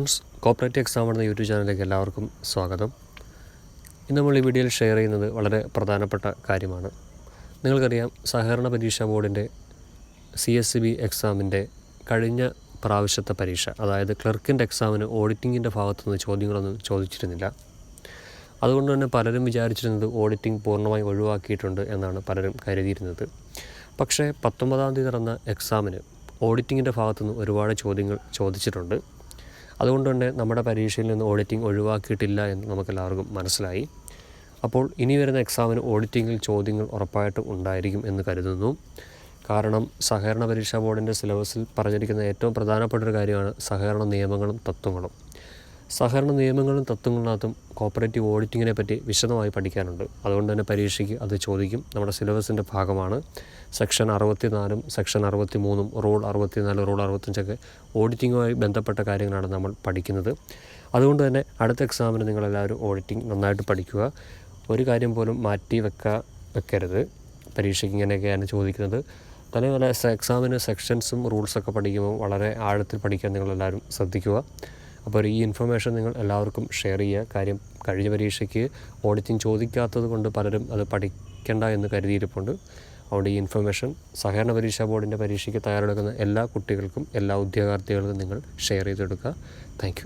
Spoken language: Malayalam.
ഫ്രണ്ട്സ് കോപ്പറേറ്റീവ് എക്സാം എന്ന യൂട്യൂബ് ചാനലിലേക്ക് എല്ലാവർക്കും സ്വാഗതം. ഇന്ന് നമ്മൾ ഈ വീഡിയോയിൽ ഷെയർ ചെയ്യുന്നത് വളരെ പ്രധാനപ്പെട്ട കാര്യമാണ്. നിങ്ങൾക്കറിയാം സഹകരണ പരീക്ഷാ ബോർഡിന്റെ സി എസ് സി ബി എക്സാമിന്റെ കഴിഞ്ഞ പ്രാവശ്യത്തെ പരീക്ഷ അതായത് ക്ലർക്കിന്റെ എക്സാമിന് ഓഡിറ്റിങ്ങിന്റെ ഭാഗത്തുനിന്ന് ചോദ്യങ്ങളൊന്നും ചോദിച്ചിരുന്നില്ല. അതുകൊണ്ട് തന്നെ പലരും വിചാരിച്ചിരുന്നത് ഓഡിറ്റിംഗ് പൂർണമായി ഒഴിവാക്കിയിട്ടുണ്ട് എന്നാണ് പലരും കരുതിയിരുന്നത്. പക്ഷേ പത്തൊമ്പതാം തീയതി നടന്ന എക്സാമിന് ഓഡിറ്റിങ്ങിന്റെ ഭാഗത്തുനിന്ന് ഒരുപാട് ചോദ്യങ്ങൾ ചോദിച്ചിട്ടുണ്ട്. അതുകൊണ്ട് തന്നെ നമ്മുടെ പരീക്ഷയിൽ നിന്ന് ഓഡിറ്റിംഗ് ഒഴിവാക്കിയിട്ടില്ല എന്ന് നമുക്കെല്ലാവർക്കും മനസ്സിലായി. അപ്പോൾ ഇനി വരുന്ന എക്സാമിന് ഓഡിറ്റിങ്ങിൽ ചോദ്യങ്ങൾ ഉറപ്പായിട്ടും ഉണ്ടായിരിക്കും എന്ന് കരുതുന്നു. കാരണം സഹകരണ പരീക്ഷാ ബോർഡിന്റെ സിലബസിൽ പറഞ്ഞിരിക്കുന്ന ഏറ്റവും പ്രധാനപ്പെട്ട ഒരു കാര്യമാണ് സഹകരണ നിയമങ്ങളും തത്വങ്ങളും. സഹകരണ നിയമങ്ങളും തത്വങ്ങളിനകത്തും കോപ്പറേറ്റീവ് ഓഡിറ്റിങ്ങിനെ പറ്റി വിശദമായി പഠിക്കാനുണ്ട്. അതുകൊണ്ട് തന്നെ പരീക്ഷയ്ക്ക് അത് ചോദിക്കും. നമ്മുടെ സിലബസിന്റെ ഭാഗമാണ്. സെക്ഷൻ അറുപത്തി നാലും സെക്ഷൻ അറുപത്തി മൂന്നും റൂൾ അറുപത്തി നാല് റൂൾ അറുപത്തഞ്ചൊക്കെ ഓഡിറ്റിങ്ങുമായി ബന്ധപ്പെട്ട കാര്യങ്ങളാണ് നമ്മൾ പഠിക്കുന്നത്. അതുകൊണ്ട് തന്നെ അടുത്ത എക്സാമിന് നിങ്ങളെല്ലാവരും ഓഡിറ്റിംഗ് നന്നായിട്ട് പഠിക്കുക. ഒരു കാര്യം പോലും മാറ്റി വെക്കുക വെക്കരുത്. പരീക്ഷയ്ക്ക് ഇങ്ങനെയൊക്കെയാണ് ചോദിക്കുന്നത്. തന്നെയല്ല എക്സാമിന് സെക്ഷൻസും റൂൾസൊക്കെ പഠിക്കുമ്പോൾ വളരെ ആഴത്തിൽ പഠിക്കാൻ നിങ്ങളെല്ലാവരും ശ്രദ്ധിക്കുക. അപ്പോൾ ഈ ഇൻഫർമേഷൻ നിങ്ങൾ എല്ലാവർക്കും ഷെയർ ചെയ്യുക. കാര്യം കഴിഞ്ഞ പരീക്ഷയ്ക്ക് ഓഡിറ്റിംഗ് ചോദിക്കാത്തത് കൊണ്ട് പലരും അത് പഠിക്കേണ്ട എന്ന് കരുതിയിരിപ്പുണ്ട്. അതുകൊണ്ട് ഈ ഇൻഫർമേഷൻ സഹകരണ പരീക്ഷാ ബോർഡിന്റെ പരീക്ഷയ്ക്ക് തയ്യാറെടുക്കുന്ന എല്ലാ കുട്ടികൾക്കും എല്ലാ ഉദ്യോഗാർത്ഥികൾക്കും നിങ്ങൾ ഷെയർ ചെയ്തെടുക്കുക. താങ്ക്